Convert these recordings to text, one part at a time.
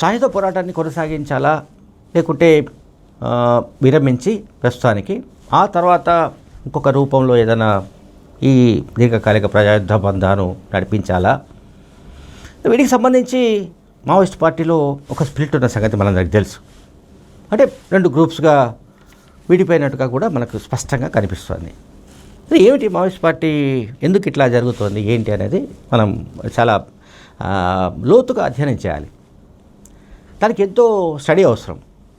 సాయుధ పోరాటాన్ని కొనసాగించాలా? లేకుంటే విరమించి ప్రస్తుతానికి. ఆ తర్వాత ఇంకొక రూపంలో ఏదైనా ఈ దీర్ఘకాలిక ప్రజాయుద్ధ బంధాను నడిపించాలా? వీటికి సంబంధించి మావోయిస్ట్ పార్టీలో ఒక స్ప్లిట్ ఉన్న సంగతి మనందరికి తెలుసు. అంటే రెండు గ్రూప్స్గా విడిపోయినట్టుగా కూడా మనకు స్పష్టంగా కనిపిస్తుంది. ఏమిటి మావోయిస్ట్ పార్టీ? ఎందుకు ఇట్లా జరుగుతోంది? ఏంటి అనేది మనం చాలా లోతుగా అధ్యయనం చేయాలి. దానికి ఎంతో స్టడీ అవసరం.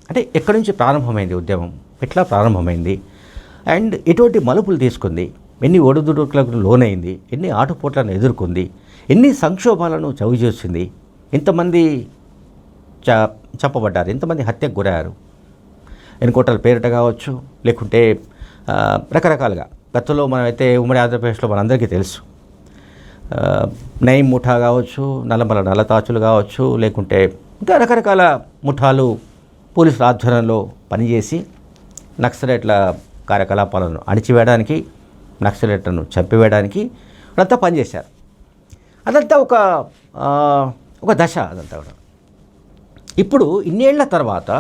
అంటే ఎక్కడి నుంచి ప్రారంభమైంది ఉద్యమం? ఎట్లా ప్రారంభమైంది? అండ్ ఎటువంటి మలుపులు తీసుకుంది? ఎన్ని ఒడిదుడుకులకు లోనైంది? ఎన్ని ఆటుపోట్లను ఎదుర్కొంది? ఎన్ని సంక్షోభాలను చవిచూసింది? ఎంతమంది చ చంపబడ్డారు. ఎంతమంది హత్యకు గురయ్యారు. ఎన్నికోటల పేరిట కావచ్చు లేకుంటే రకరకాలుగా. గతంలో మనమైతే ఉమ్మడి ఆంధ్రప్రదేశ్లో మనందరికీ తెలుసు. నయం నయీం ముఠా కావచ్చు నల్లమల నల్లతాచులు కావచ్చు లేకుంటే ఇంకా రకరకాల ముఠాలు పోలీసుల ఆధ్వర్యంలో పనిచేసి నక్సలైట్ల కార్యకలాపాలను అణిచివేయడానికి నక్సలైట్లను చంపివేయడానికి అదంతా పనిచేశారు. అదంతా ఒక ఒక దశ అదంతా కూడా. ఇప్పుడు ఇన్నేళ్ళ తర్వాత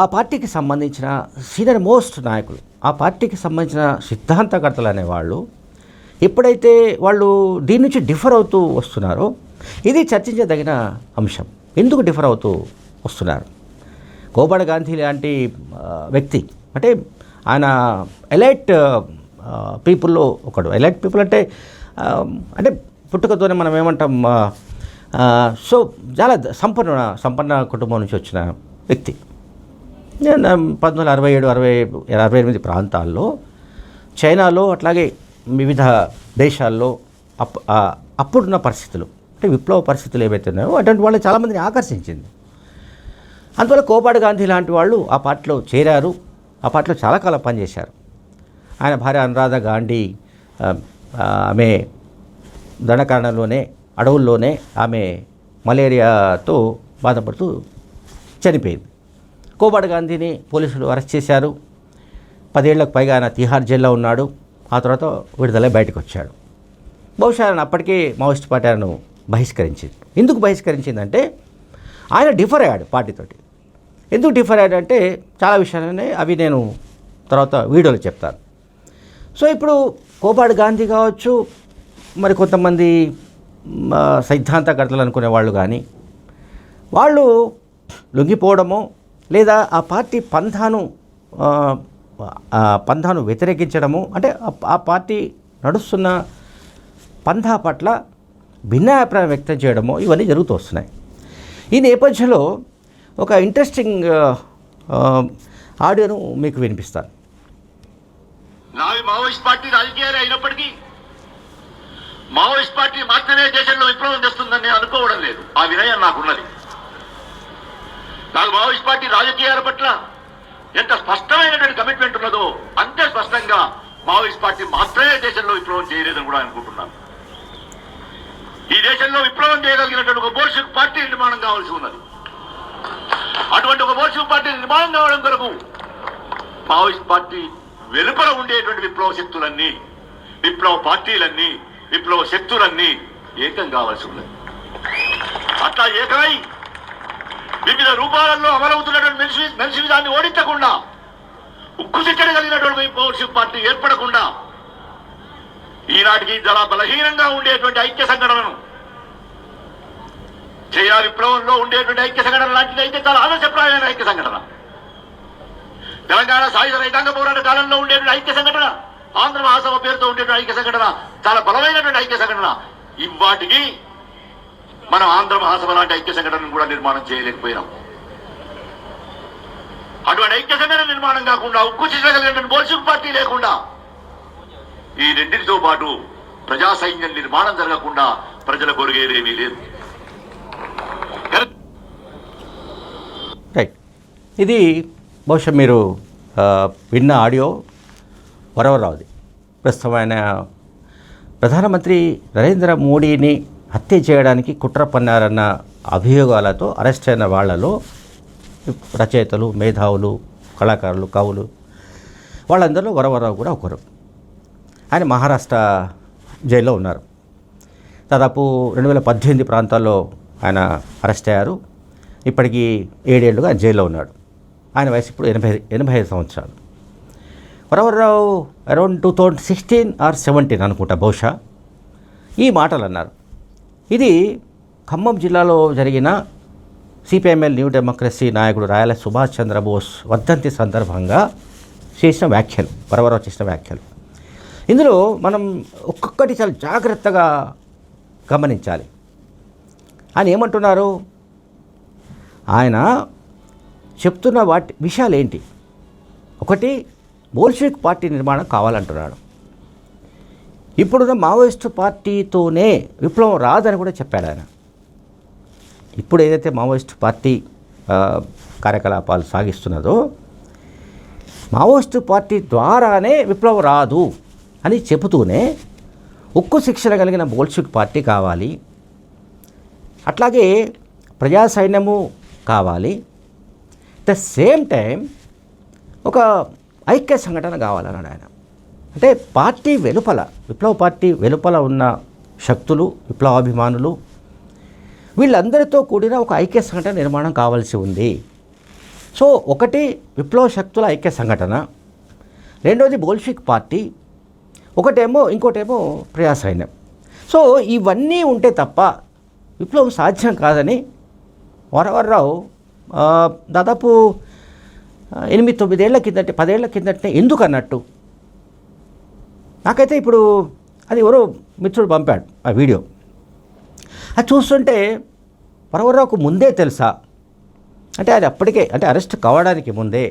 ఆ పార్టీకి సంబంధించిన సీనియర్ మోస్ట్ నాయకులు ఆ పార్టీకి సంబంధించిన సిద్ధాంతకర్తలు అనేవాళ్ళు ఎప్పుడైతే వాళ్ళు దీని నుంచి డిఫర్ అవుతూ వస్తున్నారో ఇది చర్చించదగిన అంశం. ఎందుకు డిఫర్ అవుతూ వస్తున్నారు? గోపాడ గాంధీ లాంటి వ్యక్తి అంటే ఆయన ఎలైట్ పీపుల్లో ఒకడు. ఎలైట్ పీపుల్ అంటే అంటే పుట్టుకతోనే మనం ఏమంటాం సో చాలా సంపన్న సంపన్న కుటుంబం నుంచి వచ్చిన వ్యక్తి. పంతొమ్మిది వందల అరవై ఏడు అరవై అరవై ఎనిమిది ప్రాంతాల్లో చైనాలో అట్లాగే వివిధ దేశాల్లో అప్ అప్పుడున్న పరిస్థితులు. అంటే విప్లవ పరిస్థితులు ఏవైతే ఉన్నాయో అటువంటి వాళ్ళు చాలామందిని ఆకర్షించింది. అందువల్ల కోపాడు గాంధీ లాంటి వాళ్ళు ఆ పార్టీలో చేరారు. ఆ పార్టీలో చాలా కాలం పనిచేశారు. ఆయన భార్య అనురాధ గాంధీ ఆమె దండకారణంలోనే అడవుల్లోనే ఆమె మలేరియాతో బాధపడుతూ చనిపోయింది. కోబాడ్ గాంధీని పోలీసులు అరెస్ట్ చేశారు. పదేళ్ళకు పైగా ఆయన తిహార్ జైల్లో ఉన్నాడు. ఆ తర్వాత విడుదల బయటకు వచ్చాడు. బహుశా ఆయన అప్పటికే మావోయిస్ట్ పార్టీ బహిష్కరించింది. ఎందుకు బహిష్కరించిందంటే ఆయన డిఫర్ అయ్యాడు పార్టీతోటి. ఎందుకు డిఫర్ అయ్యాడు అంటే చాలా విషయాలనే అవి నేను తర్వాత వీడియోలో చెప్తాను. సో ఇప్పుడు కోపాడు గాంధీ కావచ్చు మరి కొంతమంది సిద్ధాంత సిద్ధాంతకర్తలు అనుకునే వాళ్ళు కానీ వాళ్ళు లొంగిపోవడము లేదా ఆ పార్టీ పంథాను పంథాను వ్యతిరేకించడము అంటే ఆ పార్టీ నడుస్తున్న పంథా పట్ల భిన్నాభిప్రాయం వ్యక్తం చేయడమో ఇవన్నీ జరుగుతూ వస్తున్నాయి. ఈ నేపథ్యంలో ఒక ఇంట్రెస్టింగ్ ఆడియోను మీకు వినిపిస్తాను. నావి మావోయిస్ట్ పార్టీ రాజకీయాలు అయినప్పటికీ మావోయిస్ట్ పార్టీ మాత్రమే దేశంలో విప్లవం తెస్తుందని నేను అనుకోవడం లేదు. ఆ వినయం నాకున్నది. నాకు మావోయిస్ట్ పార్టీ రాజకీయాల పట్ల ఎంత స్పష్టమైనటువంటి కమిట్మెంట్ ఉన్నదో అంతే స్పష్టంగా మావోయిస్ట్ పార్టీ మాత్రమే దేశంలో విప్లవం చేయలేదని కూడా అనుకుంటున్నాను. ఈ దేశంలో విప్లవం చేయగలిగినటువంటి ఒక బోర్షిక్ పార్టీ నిర్మాణం కావాల్సి ఉన్నది. అటువంటి ఒక బోర్షిక్ పార్టీ నిర్మాణం కావడం కొరకు మావోయిస్ట్ పార్టీ వెలుపల ఉండేటువంటి విప్లవ శక్తులన్నీ విప్లవ పార్టీలన్నీ విప్లవ శక్తులన్నీ ఏకం కావాల్సి ఉన్నది. అట్లా ఏకమై వివిధ రూపాలలో అమలవుతున్నటువంటి మనిషి మనిషి దాన్ని ఓడించకుండా ఉక్కు చిక్కడగలిగినటువంటి కలిగినటువంటి పార్టీ ఏర్పడకుండా ఈనాటికి చాలా బలహీనంగా ఉండేటువంటి ఐక్య సంఘటనను చైనా విప్లవంలో ఉండేటువంటి ఐక్య సంఘటన లాంటిది అయితే చాలా ఆదర్శప్రాయమైన ఐక్య సంఘటన. తెలంగాణ సాయుధ రైతాంగ పోరాట కాలంలో ఉండేటువంటి ఐక్య సంఘటన ఆంధ్ర మహాసభ పేరుతో ఉండేటువంటి ఐక్య సంఘటన చాలా బలమైనటువంటి ఐక్య సంఘటన. ఇవాటికి మనం ఆంధ్ర మహాసభ లాంటి ఐక్య సంఘటనను కూడా నిర్మాణం చేయలేకపోయినాం. అటువంటి ఐక్య సంఘటన నిర్మాణం కాకుండా ఉక్కు చేయగలిగినటువంటి బోల్షిక్ పార్టీ లేకుండా ఈ రెండింటితో పాటు ప్రజా సైన్యం నిర్మాణం జరగకుండా ప్రజల కొరిగేదేమీ లేదు. రైట్ ఇది బహుశా మీరు విన్న ఆడియో వరవరావుది. ప్రస్తుతం ఆయన ప్రధానమంత్రి నరేంద్ర మోడీని హత్య చేయడానికి కుట్ర పన్నారన్న అభియోగాలతో అరెస్ట్ అయిన వాళ్ళలో రచయితలు మేధావులు కళాకారులు కవులు వాళ్ళందరిలో వరవరావు కూడా ఒకరు. ఆయన మహారాష్ట్ర జైల్లో ఉన్నారు. దాదాపు రెండు వేల పద్దెనిమిది ప్రాంతాల్లో ఆయన అరెస్ట్ అయ్యారు. ఇప్పటికీ ఏడేళ్ళుగా జైల్లో ఉన్నాడు. ఆయన వయసు ఇప్పుడు ఎనభై ఎనభై ఐదు సంవత్సరాలు. Varavara Rao around two thousand sixteen or seventeen అనుకుంటా బహుశా ఈ మాటలు అన్నారు. ఇది ఖమ్మం జిల్లాలో జరిగిన సిపిఎంఎల్ న్యూ డెమోక్రసీ నాయకుడు రాయల సుభాష్ చంద్రబోస్ వర్ధంతి సందర్భంగా చేసిన వ్యాఖ్యలు వరవరావు చేసిన వ్యాఖ్యలు. ఇందులో మనం ఒక్కొక్కటి చాలా జాగ్రత్తగా గమనించాలి. ఆయన ఏమంటున్నారు? ఆయన చెప్తున్న వాటి విషయాలు ఏంటి? ఒకటి బోల్షిక్ పార్టీ నిర్మాణం కావాలంటున్నాడు. ఇప్పుడున్న మావోయిస్టు పార్టీతోనే విప్లవం రాదని కూడా చెప్పాడు ఆయన. ఇప్పుడు ఏదైతే మావోయిస్టు పార్టీ కార్యకలాపాలు సాగిస్తున్నదో మావోయిస్టు పార్టీ ద్వారానే విప్లవం రాదు. అని చెబుతూనే ఉక్కు శిక్షణ కలిగిన బోల్షిక్ పార్టీ కావాలి. అట్లాగే ప్రజా సైన్యము కావాలి ద సేమ్ టైం ఒక ఐక్య సంఘటన కావాలన్నాడు ఆయన. అంటే పార్టీ వెలుపల విప్లవ పార్టీ వెలుపల ఉన్న శక్తులు విప్లవాభిమానులు వీళ్ళందరితో కూడిన ఒక ఐక్య సంఘటన నిర్మాణం కావాల్సి ఉంది. సో ఒకటి విప్లవ శక్తుల ఐక్య సంఘటన రెండోది బోల్షిక్ పార్టీ ఒకటేమో ఇంకోటేమో ప్రయాసైన. సో ఇవన్నీ ఉంటే తప్ప విప్లవం సాధ్యం కాదని వరవర్రావు దాదాపు ఎనిమిది తొమ్మిదేళ్ళ కిందట పదేళ్ళ కిందటనే ఎందుకు అన్నట్టు నాకైతే ఇప్పుడు అది ఎవరో మిత్రుడు పంపాడు ఆ వీడియో. అది చూస్తుంటే వరవరావుకు ముందే తెలుసా? అంటే అది అప్పటికే అంటే అరెస్ట్ కావడానికి ముందే.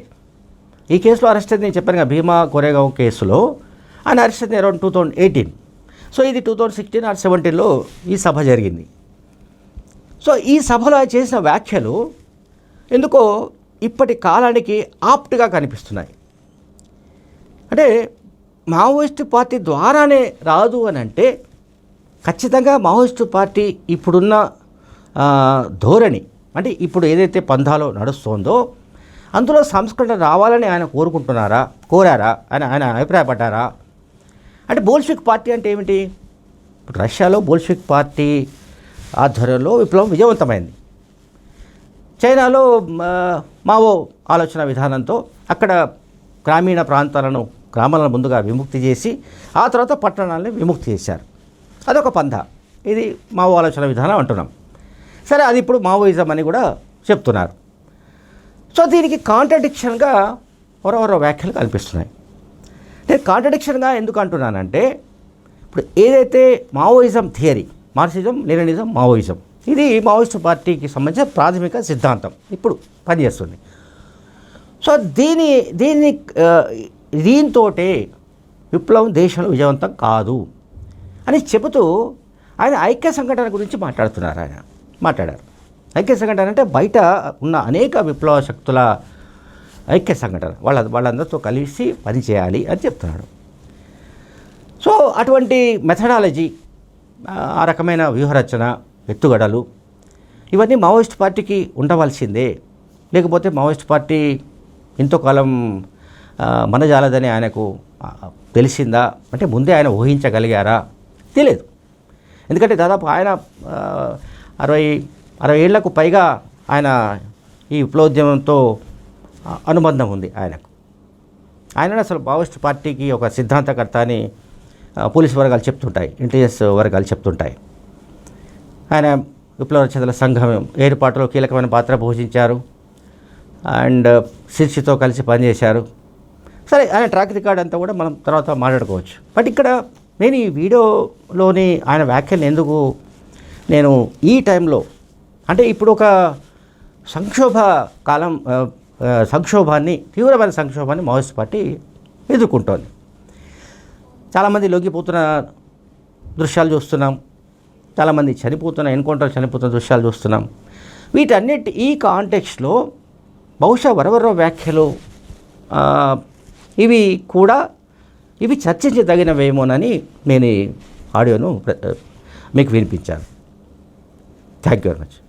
ఈ కేసులో అరెస్ట్ అయింది నేను చెప్పాను కదా భీమా కొరేగావ్ కేసులో ఆయన arrest around two thousand eighteen so ఇది టూ థౌజండ్ సిక్స్టీన్ ఆర్ సెవెంటీన్లో ఈ సభ జరిగింది. సో ఈ సభలో ఆయన చేసిన వ్యాఖ్యలు ఎందుకో ఇప్పటి కాలానికి ఆప్ట్గా కనిపిస్తున్నాయి. అంటే మావోయిస్టు పార్టీ ద్వారానే రాదు అని అంటే ఖచ్చితంగా మావోయిస్టు పార్టీ ఇప్పుడున్న ధోరణి అంటే ఇప్పుడు ఏదైతే పంధాలో నడుస్తోందో అందులో సంస్కరణ రావాలని ఆయన కోరుకుంటున్నారా కోరారా అని ఆయన అభిప్రాయపడ్డారా అంటే బోల్షిక్ పార్టీ అంటే ఏమిటి? రష్యాలో బోల్షిక్ పార్టీ ఆధ్వర్యంలో విప్లవం విజయవంతమైంది. చైనాలో మావో ఆలోచన విధానంతో అక్కడ గ్రామీణ ప్రాంతాలను గ్రామాలను ముందుగా విముక్తి చేసి ఆ తర్వాత పట్టణాలని విముక్తి చేశారు. అదొక పంధ. ఇది మావో ఆలోచన విధానం అంటున్నాం. సరే అది ఇప్పుడు మావోయిజం అని కూడా చెప్తున్నారు. సో దీనికి కాంట్రడిక్షన్గా మరో వ్యాఖ్యలు కనిపిస్తున్నాయి. నేను కాంట్రడిక్షన్గా ఎందుకు అంటున్నానంటే ఇప్పుడు ఏదైతే Maoism theory Marxism Leninism Maoism ఇది మావోయిస్ట్ పార్టీకి సంబంధించిన ప్రాథమిక సిద్ధాంతం. ఇప్పుడు పనిచేస్తుంది. సో దీని దీన్ని దీంతో దీంతోటే విప్లవం దేశంలో విజయవంతం కాదు అని చెబుతూ ఆయన ఐక్య సంఘటన గురించి మాట్లాడుతున్నారు ఆయన. మాట్లాడారు. ఐక్య సంఘటన అంటే బయట ఉన్న అనేక విప్లవ శక్తుల ఐక్య సంఘటన. వాళ్ళ వాళ్ళందరితో కలిసి పనిచేయాలి అని చెప్తున్నాడు. సో అటువంటి మెథడాలజీ ఆ రకమైన వ్యూహరచన ఎత్తుగడలు ఇవన్నీ మావోయిస్ట్ పార్టీకి ఉండవలసిందే. లేకపోతే మావోయిస్ట్ పార్టీ ఎంతో కాలం మనజాలదని ఆయనకు తెలిసిందా? అంటే ముందే ఆయన ఊహించగలిగారా? తెలియదు ఎందుకంటే దాదాపు ఆయన అరవై అరవై ఏళ్ళకు పైగా ఆయన ఈ విప్లవోద్యమంతో అనుబంధం ఉంది ఆయనకు. ఆయన అసలు మావోయిస్ట్ పార్టీకి ఒక సిద్ధాంతకర్త అని పోలీస్ పోలీసు వర్గాలు చెప్తుంటాయి ఇంటెలిజెన్స్ వర్గాలు చెప్తుంటాయి. ఆయన విప్లవ రచనల సంఘం ఏర్పాటులో కీలకమైన పాత్ర పోషించారు. అండ్ శిర్షితో కలిసి పనిచేశారు. సరే ఆయన ట్రాక్ రికార్డ్ అంతా కూడా మనం తర్వాత మాట్లాడుకోవచ్చు. బట్ ఇక్కడ నేను ఈ వీడియోలోని ఆయన వ్యాఖ్యలు ఎందుకు నేను ఈ టైంలో అంటే ఇప్పుడు ఒక సంక్షోభ కాలం సంక్షోభాన్ని తీవ్రమైన సంక్షోభాన్ని మావోయిస్ట్ పార్టీ ఎదుర్కొంటోంది. చాలామంది లొంగిపోతున్న దృశ్యాలు చూస్తున్నాం. చాలామంది చనిపోతున్న ఎన్కౌంటర్ చనిపోతున్న దృశ్యాలు చూస్తున్నాం. వీటన్నిటి ఈ కాంటెక్స్లో బహుశా వరవరవ వ్యాఖ్యలు ఇవి కూడా ఇవి చర్చించదగినవేమోనని నేను ఆడియోను ప్ర- మీకు వినిపించాను. Thank you very much.